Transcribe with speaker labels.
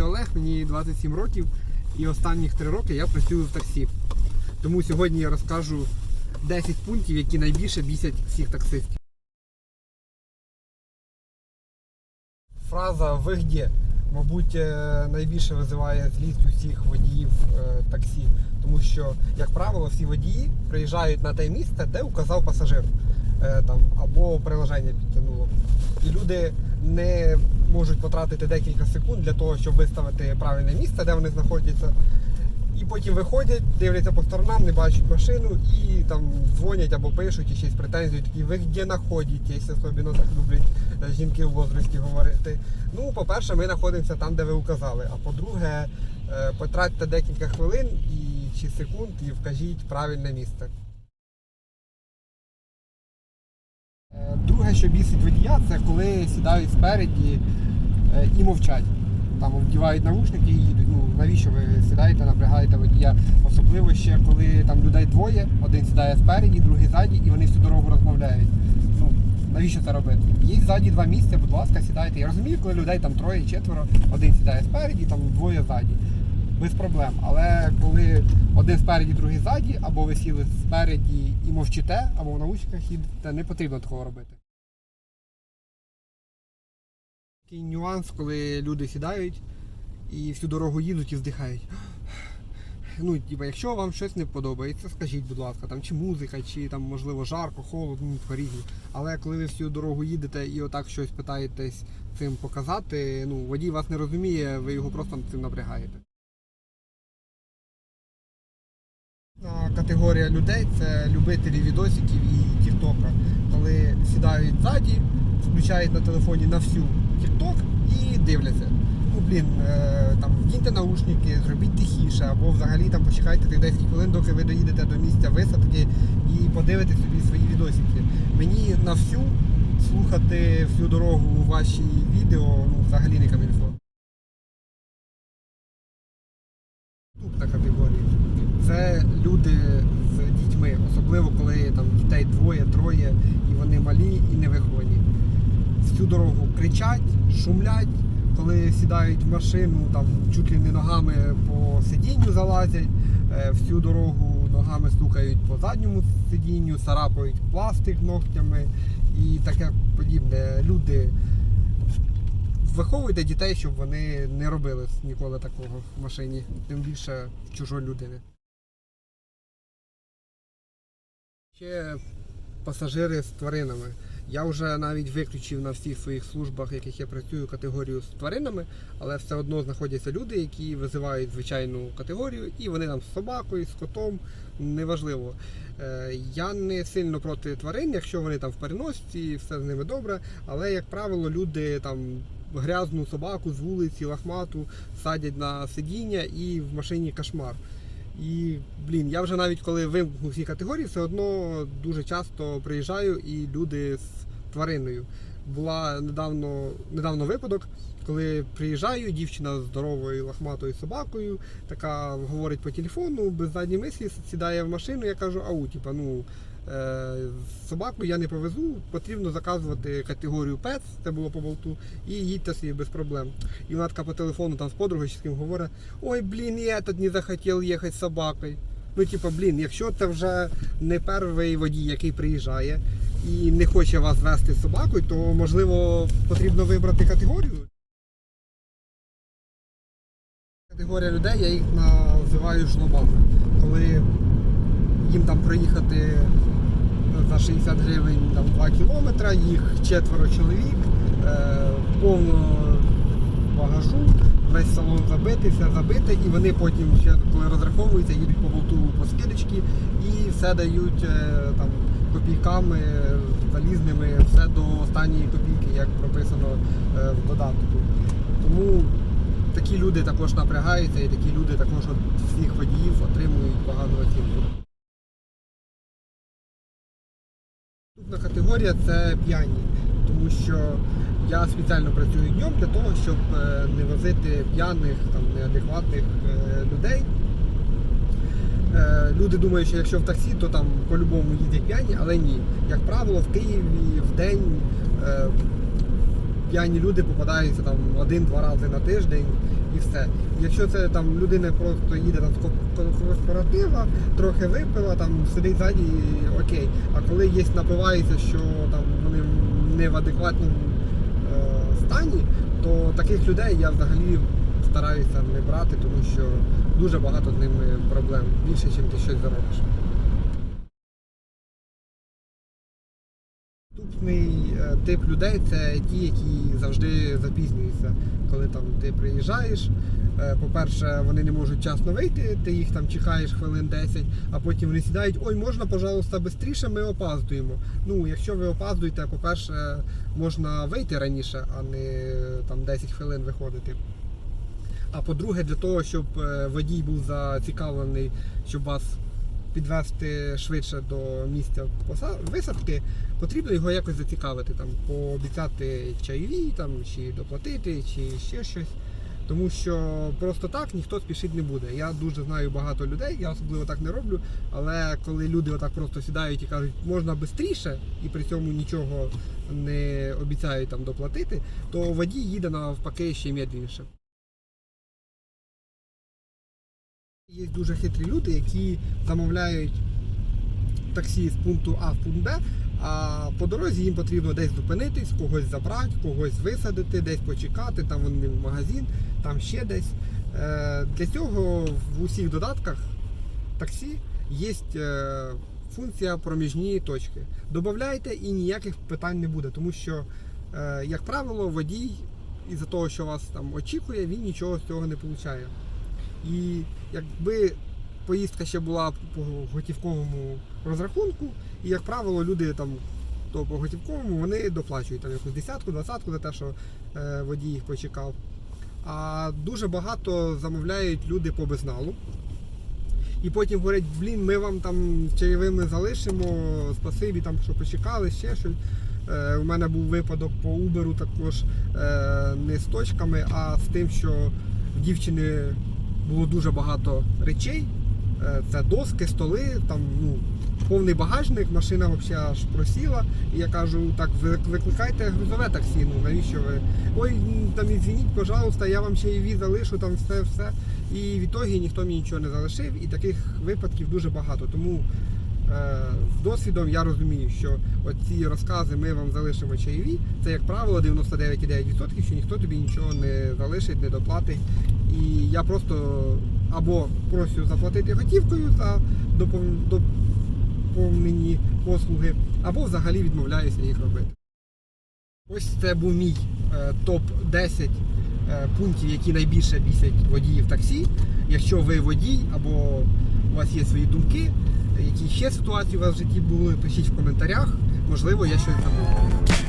Speaker 1: звати Олег, мені 27 років і останніх 3 роки я працюю в таксі. Тому сьогодні я розкажу 10 пунктів, які найбільше бісять всіх таксистів. Фраза «Ви где?» мабуть, е, найбільше визиває злість усіх водіїв е, таксі. Тому що, як правило, всі водії приїжджають на те місце, де указав пасажир е, там, або приложення підтягнуло. І люди не можуть потратити декілька секунд для того, щоб виставити правильне місце, де вони знаходяться. І потім виходять, дивляться по сторонам, не бачать машину і там дзвонять або пишуть і щось претензії, такі ви де знаходитесь, особливо так люблять е, жінки в возрасті говорити. Ну, по-перше, ми знаходимося там, де ви указали. А по-друге, е, потратьте декілька хвилин і чи секунд і вкажіть правильне місце. Друге, що бісить водія, це коли сідають спереді е, і мовчать. Там вдівають наушники і їдуть. Ну навіщо ви сідаєте, напрягаєте водія? Особливо ще коли там людей двоє, один сідає спереді, другий ззаді, і вони всю дорогу розмовляють. Ну навіщо це робити? Є ззаді два місця, будь ласка, сідайте. Я розумію, коли людей там троє, четверо, один сідає спереді, там двоє ззаді. Без проблем. Але коли один спереді, другий ззаді, або ви сіли спереді і мовчите, або в наушниках їдете, не потрібно такого робити. Такий нюанс, коли люди сідають і всю дорогу їдуть і вздихають. Ну, типа, якщо вам щось не подобається, скажіть, будь ласка, там чи музика, чи там можливо жарко, холодно, ну, по-різному. Але коли ви всю дорогу їдете і отак щось питаєтесь цим показати, ну, водій вас не розуміє, ви його просто цим напрягаєте. Категорія людей це любителі відосиків і тіктока. Коли сідають ззаді, включають на телефоні на всю тікток і дивляться. Ну блін, е, там вдіньте наушники, зробіть тихіше, або взагалі там почекайте тих 10 хвилин, доки ви доїдете до місця висадки і подивитесь собі свої відосики. Мені на всю слухати всю дорогу ваші відео ну, взагалі не камільфо. Наступна категорія. Це люди з дітьми, особливо коли там дітей двоє, троє, і вони малі і невиховані. Всю дорогу кричать, шумлять, коли сідають в машину, там чуть ли не ногами по сидінню залазять, е, всю дорогу ногами стукають по задньому сидінню, царапають пластик ногтями і таке подібне. Люди виховуйте дітей, щоб вони не робили ніколи такого в машині, тим більше в чужої людини. Ще пасажири з тваринами. Я вже навіть виключив на всіх своїх службах, в яких я працюю, категорію з тваринами, але все одно знаходяться люди, які визивають звичайну категорію, і вони там з собакою, з котом, неважливо. Е, Я не сильно проти тварин, якщо вони там в переносці, все з ними добре. Але, як правило, люди там грязну собаку з вулиці, лахмату садять на сидіння і в машині кошмар. І, блін, я вже навіть коли вимкнув всі категорії, все одно дуже часто приїжджаю і люди з твариною. Була недавно, недавно випадок, коли приїжджаю, дівчина з здоровою лахматою собакою, така говорить по телефону, без задньої мислі, сідає в машину, я кажу, ау, типа, ну, е, собаку я не повезу, потрібно заказувати категорію ПЕЦ, це було по болту, і їдьте собі без проблем. І вона така по телефону там з подругою з ким говорить, ой, блін, я тут не захотів їхати з собакою. Ну, типа, блін, якщо це вже не перший водій, який приїжджає і не хоче вас вести з собакою, то можливо потрібно вибрати категорію. Категорія людей, я їх називаю жлобами. Коли їм там проїхати за 60 гривень там, 2 кілометри, їх четверо чоловік, е, повно багажу, весь салон забитий, все забите, і вони потім ще коли розраховуються, їдуть по болту по скидочки і все дають е, там копійками залізними, все до останньої копійки, як прописано е, в додатку. Тому такі люди також напрягаються, і такі люди також от всіх водіїв отримують погану оцінку. Наступна категорія це п'яні, тому що я спеціально працюю днем для того, щоб е, не возити п'яних, там, неадекватних е, людей. Е, Люди думають, що якщо в таксі, то там по-любому їздять п'яні, але ні. Як правило, в Києві в день е, п'яні люди попадаються там один-два рази на тиждень. і все. Якщо це там людина просто їде там з ко- ко- корпоратива, трохи випила, там сидить ззаді, окей. А коли є напивається, що там вони не в адекватному е, стані, то таких людей я взагалі стараюся не брати, тому що дуже багато з ними проблем, більше, ніж ти щось заробиш. Наступний е, тип людей це ті, які завжди запізнюються. Коли там ти приїжджаєш, е, по-перше, вони не можуть вчасно вийти, ти їх там чекаєш хвилин 10, а потім вони сідають, ой, можна, пожалуйста, швидше, ми опаздуємо. Ну, якщо ви опаздуєте, по-перше, можна вийти раніше, а не там 10 хвилин виходити. А по-друге, для того, щоб е, водій був зацікавлений, щоб вас підвести швидше до місця висадки, потрібно його якось зацікавити, там, пообіцяти чайові, там, чи доплатити, чи ще щось. Тому що просто так ніхто спішити не буде. Я дуже знаю багато людей, я особливо так не роблю. Але коли люди отак просто сідають і кажуть, можна швидше, і при цьому нічого не обіцяють там доплатити, то водій їде навпаки ще медленніше. Є дуже хитрі люди, які замовляють таксі з пункту А в пункт Б, а по дорозі їм потрібно десь зупинитись, когось забрати, когось висадити, десь почекати, там вони в магазин, там ще десь. Е, Для цього в усіх додатках таксі є е, функція проміжні точки. Добавляйте і ніяких питань не буде, тому що, е, як правило, водій із-за того, що вас там очікує, він нічого з цього не отримує. І якби поїздка ще була по готівковому розрахунку, і як правило, люди там то по готівковому вони доплачують там якусь десятку, двадцятку за те, що е, водій їх почекав. А дуже багато замовляють люди по безналу. І потім говорять, блін, ми вам там чайовими залишимо, спасибі, там, що почекали, ще щось. Е, у мене був випадок по Uber також е, не з точками, а з тим, що дівчини було дуже багато речей. Е, Це доски, столи, там ну, повний багажник, машина взагалі аж просіла. І я кажу, так, ви- викликайте грузове таксі, ну навіщо ви? Ой, там извиніть, пожалуйста, я вам ще і залишу, там все, все. І в ітогі ніхто мені нічого не залишив, і таких випадків дуже багато. Тому е, з досвідом я розумію, що оці розкази ми вам залишимо чайові, це, як правило, 99,9%, що ніхто тобі нічого не залишить, не доплатить. І я просто або просю заплатити готівкою за доповнені послуги, або взагалі відмовляюся їх робити. Ось це був мій е, топ-10 е, пунктів, які найбільше бісять водіїв таксі. Якщо ви водій або у вас є свої думки, які ще ситуації у вас в житті були, пишіть в коментарях. Можливо, я щось забув.